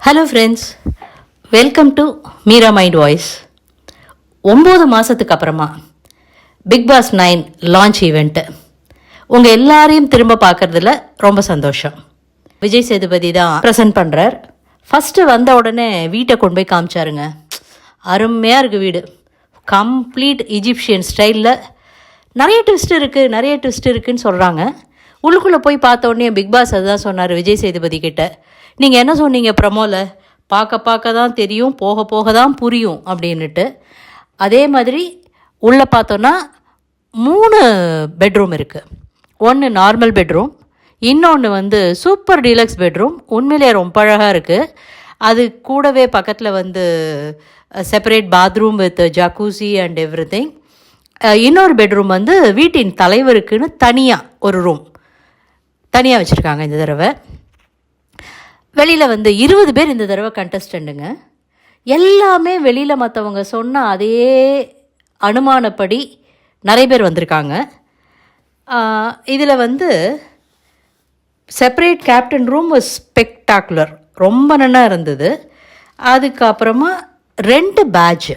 Hello friends welcome to Meera mind voice ஒம்பது மாதத்துக்கு அப்புறமா Bigg Boss nine launch event உங்கள் எல்லாரையும் திரும்ப பார்க்கறதுல ரொம்ப சந்தோஷம். விஜய் சேதுபதி தான் ப்ரெசென்ட் பண்ணுறார் ஃபஸ்ட்டு வந்த உடனே வீட்டை கொண்டு போய் காமிச்சாருங்க. அருமையாக இருக்குது வீடு. கம்ப்ளீட் இஜிப்ஷியன் ஸ்டைலில் நிறைய ட்விஸ்ட் இருக்குது நிறைய ட்விஸ்ட் இருக்குதுன்னு சொல்கிறாங்க உள்ளுக்குள்ளே போய் பார்த்த உடனே பிக் பாஸ் அதுதான் சொன்னார் விஜய் சேதுபதி கிட்ட. நீங்கள் என்ன சொன்னீங்க ப்ரமோவில் பார்க்க பார்க்க தான் தெரியும் போக போக தான் புரியும் அப்படின்னுட்டு. அதே மாதிரி உள்ளே பார்த்தோன்னா மூணு பெட்ரூம் இருக்குது ஒன்று நார்மல் பெட்ரூம் இன்னொன்று வந்து சூப்பர் டீலக்ஸ் பெட்ரூம். உண்மையிலே ரொம்ப அழகாக இருக்குது அது கூடவே பக்கத்தில் வந்து separate bathroom with jacuzzi and everything இன்னொரு பெட்ரூம் வந்து வீட்டின் தலைவருக்குன்னு தனியாக ஒரு ரூம் தனியாக வச்சுருக்காங்க இந்த தடவை. வெளியில் வந்து இருபது பேர் இந்த தடவை கண்டஸ்டண்ட்டுங்க எல்லாமே வெளியில் மற்றவங்க சொன்ன அதே அனுமானப்படி நிறைய பேர் வந்திருக்காங்க. இதில் வந்து செப்பரேட் கேப்டன் ரூம் ஸ்பெக்டாக்குலர் ரொம்ப நல்லா இருந்தது. அதுக்கப்புறமா ரெண்டு பேட்ச்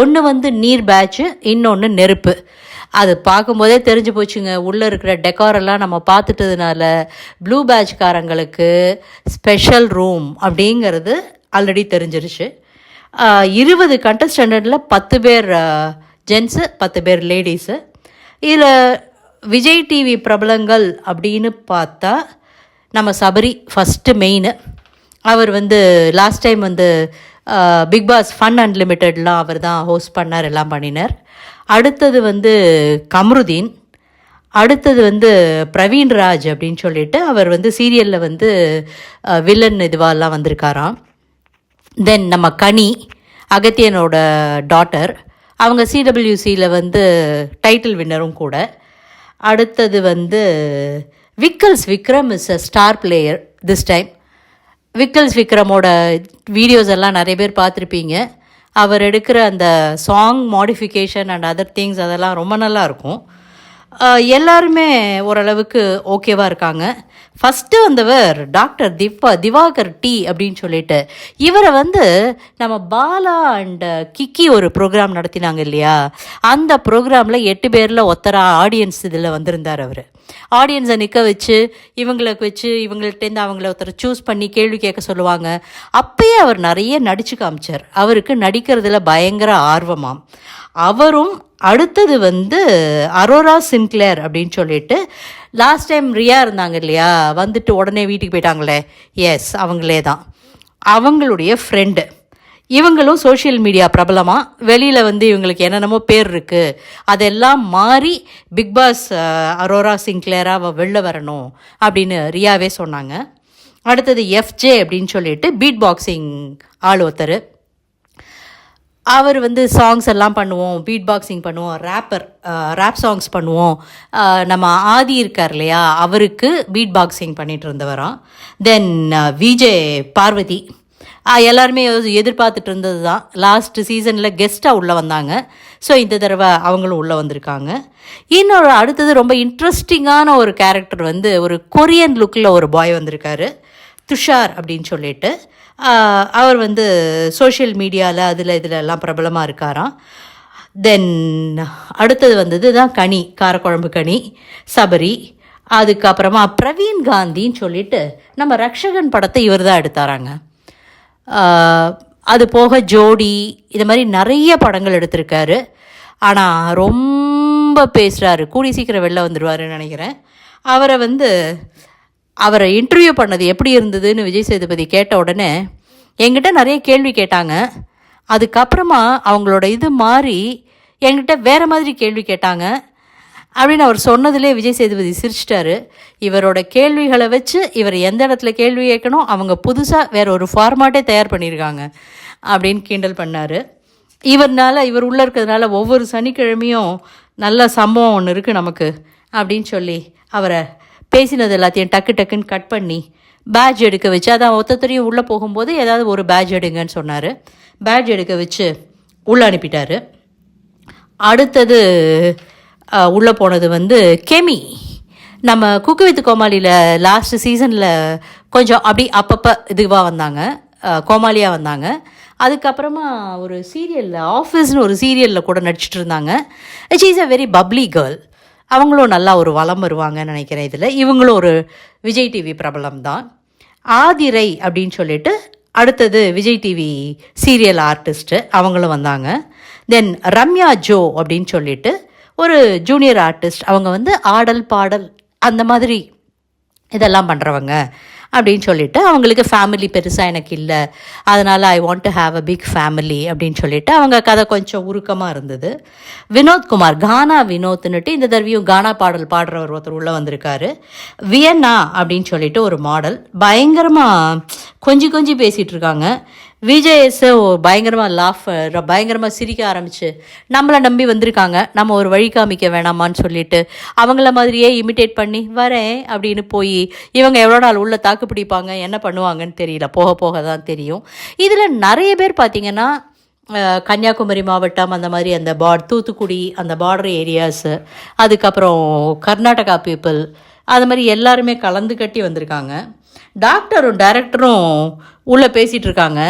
ஒன்று வந்து நீர் பேட்ச்சு இன்னொன்று நெருப்பு. அது பார்க்கும்போதே தெரிஞ்சு போச்சுங்க. உள்ளே இருக்கிற டெக்காரெல்லாம் நம்ம பார்த்துட்டதுனால ப்ளூ பேட்ச்காரங்களுக்கு ஸ்பெஷல் ரூம் அப்படிங்கிறது ஆல்ரெடி தெரிஞ்சிருச்சு. இருபது கண்டஸ்டண்டில் பத்து பேர் ஜென்ஸு பத்து பேர் லேடிஸு இதில் விஜய் டிவி பிரபலங்கள் அப்படின்னு பார்த்தா நம்ம சபரி ஃபஸ்ட்டு மெயின் அவர் வந்து லாஸ்ட் டைம் வந்து பிக் பாஸ் ஃபன் அன்லிமிட்டெட்லாம் அவர் தான் ஹோஸ்ட் பண்ணார் எல்லாம் பண்ணினார். அடுத்தது வந்து கம்ருதீன். அடுத்தது வந்து பிரவீன் ராஜ் அப்படின்னு சொல்லிட்டு அவர் வந்து சீரியலில் வந்து வில்லன் இதுவாலாம் வந்திருக்காராம். தென் நம்ம கனி அகத்தியனோட டாட்டர் அவங்க சிடபிள்யூசியில் வந்து டைட்டில் வின்னரும் கூட. அடுத்தது வந்து Vikkals Vikram is a star player this time Vikkals விக்ரமோட videos எல்லாம் நிறைய பேர் பார்த்துருப்பீங்க. அவர் எடுக்கிற அந்த song modification and other things அதெல்லாம் ரொம்ப நல்லா இருக்கும். எல்லாருமே ஓரளவுக்கு ஓகேவாக இருக்காங்க. ஃபஸ்ட்டு வந்தவர் டாக்டர் திவா திவாகர் டி அப்படின்னு சொல்லிட்டு. இவரை வந்து நம்ம பாலா அண்ட் கிக்கி ஒரு ப்ரோக்ராம் நடத்தினாங்க இல்லையா? அந்த ப்ரோக்ராமில் எட்டு பேரில் ஒத்தரா ஆடியன்ஸ் இதில் வந்திருந்தார் அவர். ஆடியன்ஸை நிற்க வச்சு இவங்களுக்கு வச்சு இவங்கள்ட்டேருந்து அவங்கள ஒருத்தர் சூஸ் பண்ணி கேள்வி கேட்க சொல்லுவாங்க. அப்பயே அவர் நிறைய நடிச்சு காமிச்சார். அவருக்கு நடிக்கிறதுல பயங்கர ஆர்வமாம். அவரும் அடுத்தது வந்து அரோரா சின்க்ளேர் அப்படின்னு சொல்லிட்டு லாஸ்ட் டைம் ரியா இருந்தாங்க இல்லையா? வந்துட்டு உடனே வீட்டுக்கு போயிட்டாங்களே? எஸ் அவங்களே தான். அவங்களுடைய ஃப்ரெண்டு இவங்களும் சோஷியல் மீடியா பிரபலமாக வெளியில் வந்து இவங்களுக்கு என்னென்னமோ பேர் இருக்குது அதெல்லாம் மாறி பிக் பாஸ் அரோரா சின்க்ளேராக வெளில வரணும் அப்படின்னு ரியாவே சொன்னாங்க. அடுத்தது எஃப்ஜே அப்படின்னு சொல்லிட்டு பீட் பாக்ஸிங் ஆள் ஒருத்தர். அவர் வந்து சாங்ஸ் எல்லாம் பண்ணுவோம் பீட் பாக்ஸிங் பண்ணுவோம் ரேப்பர் ரேப் சாங்ஸ் பண்ணுவோம். நம்ம ஆதி இருக்கார் இல்லையா அவருக்கு பீட் பாக்ஸிங் பண்ணிட்டு இருந்தவராம். தென் விஜய் பார்வதி. எல்லாருமே எதிர்பார்த்துட்டு இருந்தது தான் லாஸ்ட் சீசனில் கெஸ்ட்டாக உள்ளே வந்தாங்க. ஸோ இந்த தடவை அவங்களும் உள்ளே வந்திருக்காங்க. இன்னொரு அடுத்தது ரொம்ப இன்ட்ரெஸ்டிங்கான ஒரு கேரக்டர் வந்து ஒரு கொரியன் லுக்கில் ஒரு பாய் வந்திருக்காரு. துஷார் அப்படின்னு சொல்லிட்டு அவர் வந்து சோஷியல் மீடியாவில் அதில் இதில் எல்லாம் பிரபலமாக இருக்காராம். தென் அடுத்தது வந்தது தான் கனி காரக்குழம்பு கனி சபரி அதுக்கப்புறமா பிரவீன் காந்தின்னு சொல்லிட்டு நம்ம ரக்ஷகன் படத்தை இவர் தான் எடுத்தாராங்க அது போக ஜோடி இது மாதிரி நிறைய படங்கள் எடுத்திருக்காரு. ஆனால் ரொம்ப பேசுகிறாரு கூடி சீக்கிரம் வெளில வந்துடுவாருன்னு நினைக்கிறேன். அவரை வந்து அவரை இன்டர்வியூ பண்ணது எப்படி இருந்ததுன்னு விஜய் சேதுபதி கேட்ட உடனே என்கிட்ட நிறைய கேள்வி கேட்டாங்க. அதுக்கப்புறமா அவங்களோட இது மாறி என்கிட்ட வேறு மாதிரி கேள்வி கேட்டாங்க. அப்படின்னு அவர் சொன்னதிலே விஜய் சேதுபதி சிரிச்சிட்டாரு. இவரோட கேள்விகளை வச்சு இவர் எந்த இடத்துல கேள்வி கேட்கணும் அவங்க புதுசாக வேற ஒரு ஃபார்மாட்டே தயார் பண்ணியிருக்காங்க அப்படின்னு கிண்டல் பண்ணார். இவர்னால இவர் உள்ளே இருக்கிறதுனால ஒவ்வொரு சனிக்கிழமையும் நல்ல சம்பவம் ஒன்று இருக்குது நமக்கு அப்படின்னு சொல்லி அவரை பேசினது எல்லாத்தையும் டக்கு டக்குன்னு கட் பண்ணி பேட்ஜ் எடுக்க வச்சு அதான் ஒருத்தரையும் உள்ளே போகும்போது ஏதாவது ஒரு பேட்ஜ் எடுங்கன்னு சொன்னார். பேட்ஜ் எடுக்க வச்சு உள்ளே அனுப்பிட்டார். அடுத்தது உள்ளே போனது வந்து கெமி. நம்ம குக்கு வித் கோமாளியில் லாஸ்ட் சீசனில் கொஞ்சம் அப்படி அப்பப்போ இதுவாக வந்தாங்க. கோமாளியாக வந்தாங்க. அதுக்கப்புறமா ஒரு சீரியலில் ஆஃபீஸ்னு ஒரு சீரியலில் கூட நடிச்சிட்டு இருந்தாங்க. She is a very bubbly girl அவங்களும் நல்லா ஒரு வளம் வருவாங்கன்னு நினைக்கிறேன் இதில். இவங்களும் ஒரு விஜய் டிவி பிரபலம் தான். ஆதிரை அப்படின்னு சொல்லிட்டு அடுத்தது விஜய் டிவி சீரியல் ஆர்டிஸ்ட்டு அவங்களும் வந்தாங்க. தென் ரம்யா ஜோ அப்படின்னு சொல்லிட்டு ஒரு ஜூனியர் ஆர்டிஸ்ட் அவங்க வந்து ஆடல் பாடல் அந்த மாதிரி இதெல்லாம் பண்ணுறவங்க அப்படின்னு சொல்லிட்டு அவங்களுக்கு ஃபேமிலி பெருசாக எனக்கு இல்லை. அதனால் I want to have a big family அப்படின்னு சொல்லிட்டு அவங்க கதை கொஞ்சம் உருக்கமாக இருந்தது. வினோத்குமார் கானா வினோத்னுட்டு இந்த தடவையும் கானா பாடல் பாடுறவர் ஒருத்தர் உள்ளே வந்திருக்காரு. வியன்னா அப்படின்னு சொல்லிட்டு ஒரு மாடல் பயங்கரமாக கொஞ்சி கொஞ்சி பேசிகிட்டு இருக்காங்க. விஜயஸை பயங்கரமாக லாஃப் பயங்கரமாக சிரிக்க ஆரம்பிச்சு நம்மளை நம்பி வந்திருக்காங்க. நம்ம ஒரு வழி காமிக்க வேணாமான்னு சொல்லிட்டு அவங்கள மாதிரியே இமிட்டேட் பண்ணி வரேன் அப்படின்னு போய் இவங்க எவ்வளோ நாள் உள்ளே தாக்கு பிடிப்பாங்க என்ன பண்ணுவாங்கன்னு தெரியல. போக போக தான் தெரியும். இதில் நிறைய பேர் பார்த்திங்கன்னா கன்னியாகுமரி மாவட்டம் அந்த மாதிரி அந்த பாட் தூத்துக்குடி அந்த பார்டர் ஏரியாஸு அதுக்கப்புறம் கர்நாடகா பீப்புள் அது மாதிரி எல்லாருமே கலந்து கட்டி வந்திருக்காங்க. டாக்டரும் டைரக்டரும் உள்ளே பேசிகிட்டு இருக்காங்க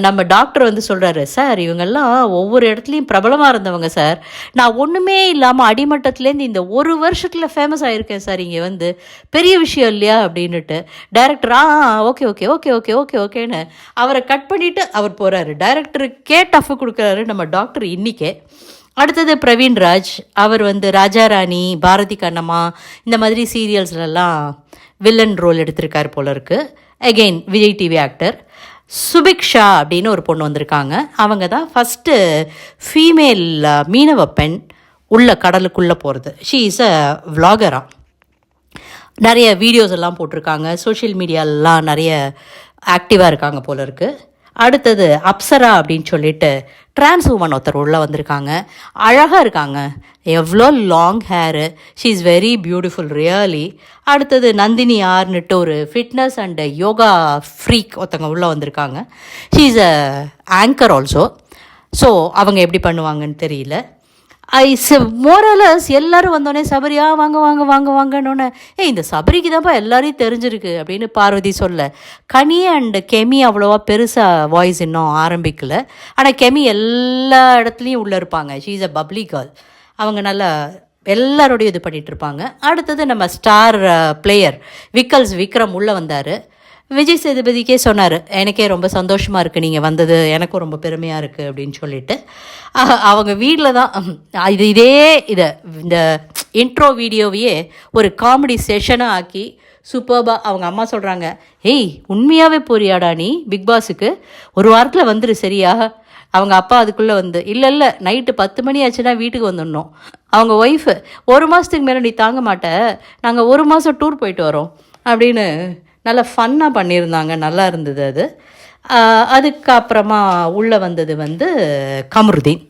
நம்ம டாக்டர் வந்து சொல்கிறாரு சார் இவங்கெல்லாம் ஒவ்வொரு இடத்துலையும் பிரபலமாக இருந்தவங்க சார். நான் ஒன்றுமே இல்லாமல் அடிமட்டத்துலேருந்து இந்த ஒரு வருஷத்தில் ஃபேமஸ் ஆகிருக்கேன் சார் இங்கே வந்து. பெரிய விஷயம் இல்லையா? அப்படின்னுட்டு director ah okay okay okay okay okay ஓகேன்னு அவரை கட் பண்ணிவிட்டு அவர் போகிறாரு டைரக்டருக்கே டஃப் கொடுக்குறாரு நம்ம டாக்டர் இன்றைக்கே அடுத்தது பிரவீன் ராஜ் அவர் வந்து ராஜாராணி பாரதி கண்ணம்மா இந்த மாதிரி சீரியல்ஸ்லலாம் வில்லன் ரோல் எடுத்திருக்கார் போல இருக்கு. Again Vijay TV actor Subiksha அப்படின்னு ஒரு பொண்ணு வந்திருக்காங்க. அவங்க தான் ஃபஸ்ட்டு ஃபீமேல் மீனவ பெண் உள்ள கடலுக்குள்ளே போகிறது ஷீ இஸ் அ vlogger-ஆ நிறைய வீடியோஸ் எல்லாம் போட்டிருக்காங்க. சோஷியல் மீடியாலெலாம் நிறைய ஆக்டிவாக இருக்காங்க போல இருக்குது அடுத்தது அப்சரா அப்படின்னு சொல்லிட்டு டிரான்ஸ் உமன் ஒருத்தர் உள்ளே வந்திருக்காங்க. அழகாக இருக்காங்க. எவ்வளோ long hair she is very beautiful really அடுத்தது நந்தினி ஆர்னுட்டு ஒரு ஃபிட்னஸ் அண்டு யோகா ஃப்ரீக் ஒருத்தவங்க உள்ளே வந்திருக்காங்க. She is a anchor also so அவங்க எப்படி பண்ணுவாங்கன்னு தெரியல. மோரலஸ் எல்லாரும் வந்தோடனே சபரியா வாங்க வாங்க வாங்க வாங்கன்னொன்னே ஏய் இந்த சபரிக்கு தான்ப்பா எல்லாரையும் தெரிஞ்சிருக்கு அப்படின்னு பார்வதி சொல்ல. கனி அண்ட் கெமி அவ்வளோவா பெருசாக வாய்ஸ் இன்னும் ஆரம்பிக்கல. ஆனால் கெமி எல்லா இடத்துலையும் உள்ளே இருப்பாங்க. She is a bubbly girl அவங்க நல்லா எல்லாரோடையும் இது பண்ணிகிட்ருப்பாங்க இருப்பாங்க. அடுத்தது நம்ம ஸ்டார் பிளேயர் விக்கல்ஸ் விக்ரம் உள்ளே வந்தார். விஜய் சேதுபதிக்கே சொன்னார் எனக்கே ரொம்ப சந்தோஷமாக இருக்குது நீங்கள் வந்தது எனக்கும் ரொம்ப பெருமையாக இருக்குது அப்படின்னு சொல்லிட்டு. அவங்க வீட்டில் தான் இது இதே இதை இந்த இன்ட்ரோ வீடியோவையே ஒரு காமெடி செஷனாக ஆக்கி சூப்பர்பாக அவங்க அம்மா சொல்கிறாங்க ஏய் உண்மையாகவே போறியாடா நீ பிக் பாஸுக்கு ஒரு வாரத்தில் வந்துரு சரியா? அவங்க அப்பா அதுக்குள்ளே வந்து இல்லை இல்லை நைட்டு பத்து மணி ஆச்சுன்னா வீட்டுக்கு வந்துடணும். அவங்க ஒய்ஃபு ஒரு மாதத்துக்கு மேலே நீ தாங்க மாட்ட நாங்கள் ஒரு மாதம் டூர் போயிட்டு வரோம் அப்படின்னு நல்லா ஃபன்னாக பண்ணியிருந்தாங்க நல்லா இருந்தது அது. அதுக்கப்புறமா உள்ளே வந்தது வந்து கமருதீன்.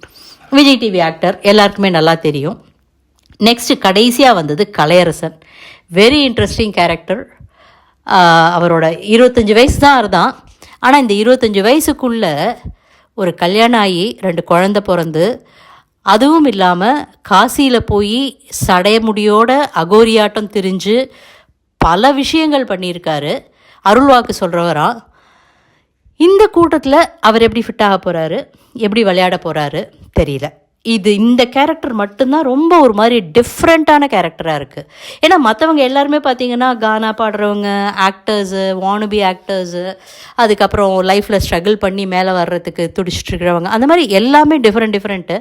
விஜய் டிவி ஆக்டர் எல்லாருக்குமே நல்லா தெரியும். நெக்ஸ்ட்டு கடைசியாக வந்தது கலையரசன். வெரி இன்ட்ரெஸ்டிங் கேரக்டர் அவரோட இருபத்தஞ்சி வயசு தான் இருந்தான் ஆனால் இந்த இருபத்தஞ்சி வயசுக்குள்ளே ஒரு கல்யாணம் ஆகி ரெண்டு குழந்த பிறந்து அதுவும் இல்லாமல் காசியில் போய் சடைய முடியோட அகோரியாட்டம் திரிஞ்சு பல விஷயங்கள் பண்ணியிருக்காரு. அருள்வாக்கு சொல்கிறவரா இந்த கூட்டத்தில் அவர் எப்படி ஃபிட் ஆக போகிறாரு எப்படி விளையாட போகிறாரு தெரியல. இது இந்த கேரக்டர் மட்டும்தான் ரொம்ப ஒரு மாதிரி டிஃப்ரெண்ட்டான கேரக்டராக இருக்குது ஏன்னா மற்றவங்க எல்லாருமே பார்த்தீங்கன்னா கானா பாடுறவங்க ஆக்டர்ஸு வானுபி ஆக்டர்ஸு அதுக்கப்புறம் லைஃப்பில் ஸ்ட்ரகிள் பண்ணி மேலே வர்றதுக்கு துடிச்சிட்டு இருக்கிறவங்க அந்த மாதிரி எல்லாமே டிஃப்ரெண்ட் டிஃப்ரெண்ட்டு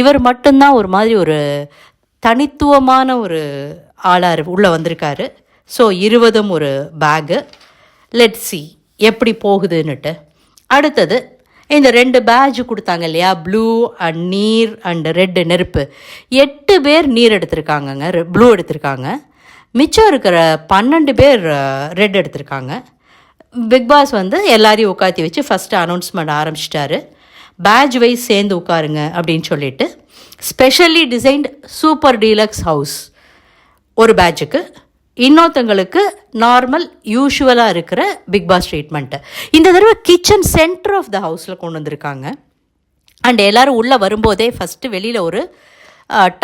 இவர் மட்டும்தான் ஒரு மாதிரி ஒரு தனித்துவமான ஒரு ஆளார் உள்ளே வந்திருக்காரு. ஸோ இருபதும் ஒரு பேகு லெட் சி எப்படி போகுதுன்னுட்டு. அடுத்தது இந்த ரெண்டு பேட்ஜ் கொடுத்தாங்க இல்லையா? ப்ளூ அண்ட் நீர் அண்ட் ரெட்டு நெருப்பு. எட்டு பேர் நீர் எடுத்திருக்காங்கங்க ப்ளூ எடுத்திருக்காங்க. மிச்சம் இருக்கிற பன்னெண்டு பேர் ரெட் எடுத்திருக்காங்க. பிக் பாஸ் வந்து எல்லாரையும் உட்காத்தி வச்சு ஃபஸ்ட்டு அனௌன்ஸ்மெண்ட் ஆரம்பிச்சிட்டாரு. பேட்ச் வைஸ் சேர்ந்து உட்காருங்க அப்படின்னு சொல்லிட்டு. Specially designed super deluxe house ஒரு பேட்சுக்கு இன்னொருத்தங்களுக்கு நார்மல் யூஷுவலாக இருக்கிற பிக் பாஸ் ட்ரீட்மெண்ட்டு இந்த தடவை கிச்சன் சென்டர் ஆஃப் த ஹவுஸில் கொண்டு வந்திருக்காங்க. அண்ட் எல்லோரும் உள்ளே வரும்போதே ஃபஸ்ட்டு வெளியில் ஒரு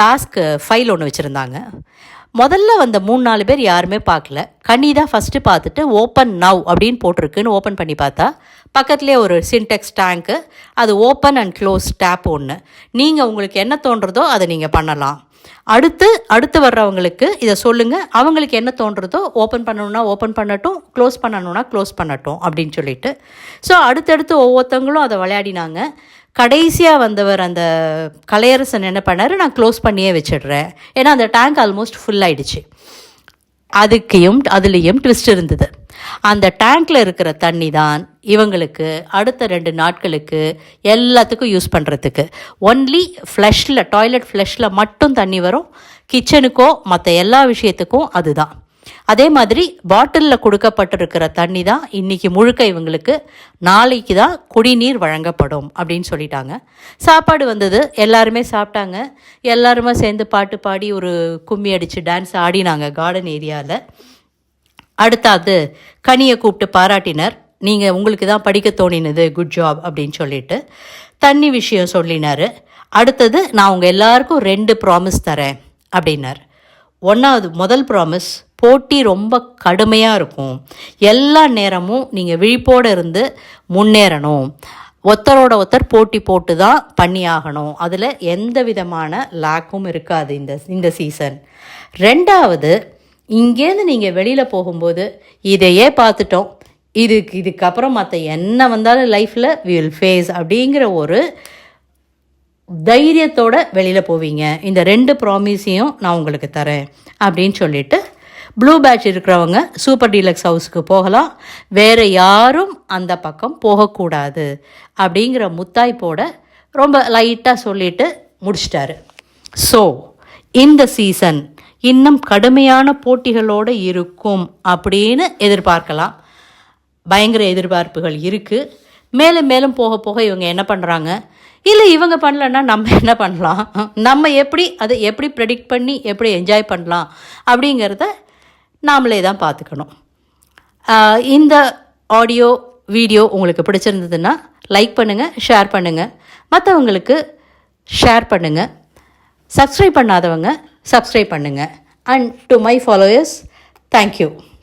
டாஸ்க் ஃபைல் ஒன்று வச்சுருந்தாங்க. முதல்ல வந்த மூணு நாலு பேர் யாருமே பார்க்கல. கனி தான் ஃபஸ்ட்டு பார்த்துட்டு ஓப்பன் நவ் அப்படின்னு போட்டிருக்குன்னு ஓப்பன் பண்ணி பார்த்தா பக்கத்துலேயே ஒரு சின்டெக்ஸ் டேங்க்கு அது ஓப்பன் அண்ட் க்ளோஸ் டேப் ஒன்று நீங்கள் உங்களுக்கு என்ன தோன்றதோ அதை நீங்கள் பண்ணலாம். அடுத்து அடுத்து வர்றவங்களுக்கு இதை சொல்லுங்கள் அவங்களுக்கு என்ன தோன்றதோ ஓப்பன் பண்ணணுன்னா ஓப்பன் பண்ணட்டும் க்ளோஸ் பண்ணணுன்னா க்ளோஸ் பண்ணட்டும் அப்படின்னு சொல்லிட்டு. ஸோ அடுத்தடுத்து ஒவ்வொருத்தவங்களும் அதை விளையாடினாங்க. கடைசியாக வந்தவர் அந்த கலையரசன் என்ன பண்ணார்? நான் க்ளோஸ் பண்ணியே வச்சிடுறேன். ஏன்னா அந்த டேங்க் ஆல்மோஸ்ட் ஃபுல் ஆயிடுச்சு. அதுக்கையும் அதுலேயும் ட்விஸ்ட் இருந்தது. அந்த டேங்க்கில் இருக்கிற தண்ணி தான் இவங்களுக்கு அடுத்த ரெண்டு நாட்களுக்கு எல்லாத்துக்கும் யூஸ் பண்ணுறதுக்கு ஒன்லி ஃப்ளஷில் டாய்லெட் ஃப்ளஷில் மட்டும் தண்ணி வரும். கிச்சனுக்கோ மற்ற எல்லா விஷயத்துக்கும் அதுதான். அதே மாதிரி பாட்டிலில் கொடுக்கப்பட்டிருக்கிற தண்ணி தான் இன்றைக்கி முழுக்க இவங்களுக்கு நாளைக்கு தான் குடிநீர் வழங்கப்படும் அப்படின்னு சொல்லிட்டாங்க. சாப்பாடு வந்தது எல்லாருமே சாப்பிட்டாங்க. எல்லாருமே சேர்ந்து பாட்டு பாடி ஒரு கும்மி அடித்து டான்ஸ் ஆடினாங்க கார்டன் ஏரியாவில் அடுத்தாது கனியை கூப்பிட்டு பாராட்டினர். நீங்கள் உங்களுக்கு தான் படிக்க தோணினது குட் ஜாப் அப்படின்னு சொல்லிட்டு தண்ணி விஷயம் சொல்லினார். அடுத்தது நான் உங்கள் எல்லாருக்கும் ரெண்டு ப்ராமிஸ் தரேன் அப்படின்னார். ஒன்றாவது முதல் ப்ராமிஸ் போட்டி ரொம்ப கடுமையாக இருக்கும். எல்லா நேரமும் நீங்கள் விழிப்போடு இருந்து முன்னேறணும். ஒருத்தரோட ஒருத்தர் போட்டி போட்டு தான் பண்ணி ஆகணும் அதில் எந்த விதமான லாக்கும் இருக்காது இந்த இந்த சீசன் ரெண்டாவது இங்கேருந்து நீங்கள் வெளியில் போகும்போது இதையே பார்த்துட்டோம். இதுக்கு இதுக்கப்புறம் மற்ற என்ன வந்தாலும் லைஃப்பில் வில் ஃபேஸ் அப்படிங்கிற ஒரு தைரியத்தோட வெளியில் போவீங்க. இந்த ரெண்டு ப்ராமிஸையும் நான் உங்களுக்கு தரேன் அப்படின்னு சொல்லிட்டு ப்ளூ பேட்ச் இருக்கிறவங்க சூப்பர் டீலக்ஸ் ஹவுஸுக்கு போகலாம். வேறு யாரும் அந்த பக்கம் போகக்கூடாது அப்படிங்கிற முத்தாய்ப்போட ரொம்ப லைட்டாக சொல்லிட்டு முடிச்சிட்டாரு. ஸோ இந்த சீசன் இன்னும் கடுமையான போட்டிகளோடு இருக்கும் அப்படின்னு எதிர்பார்க்கலாம். பயங்கர எதிர்பார்ப்புகள் இருக்குது மேலும் மேலும் போக போக இவங்க என்ன பண்ணுறாங்க இல்லை இவங்க பண்ணலன்னா நம்ம என்ன பண்ணலாம்? நம்ம எப்படி அதை எப்படி ப்ரெடிக்ட் பண்ணி எப்படி என்ஜாய் பண்ணலாம்? அப்படிங்கிறத நாமளே தான் பார்த்துக்கணும். இந்த ஆடியோ வீடியோ உங்களுக்கு பிடிச்சிருந்ததுன்னா லைக் பண்ணுங்கள் ஷேர் பண்ணுங்கள் மற்றவங்களுக்கு ஷேர் பண்ணுங்கள் சப்ஸ்கிரைப் பண்ணாதவங்க சப்ஸ்கிரைப் பண்ணுங்கள் and to my followers thank you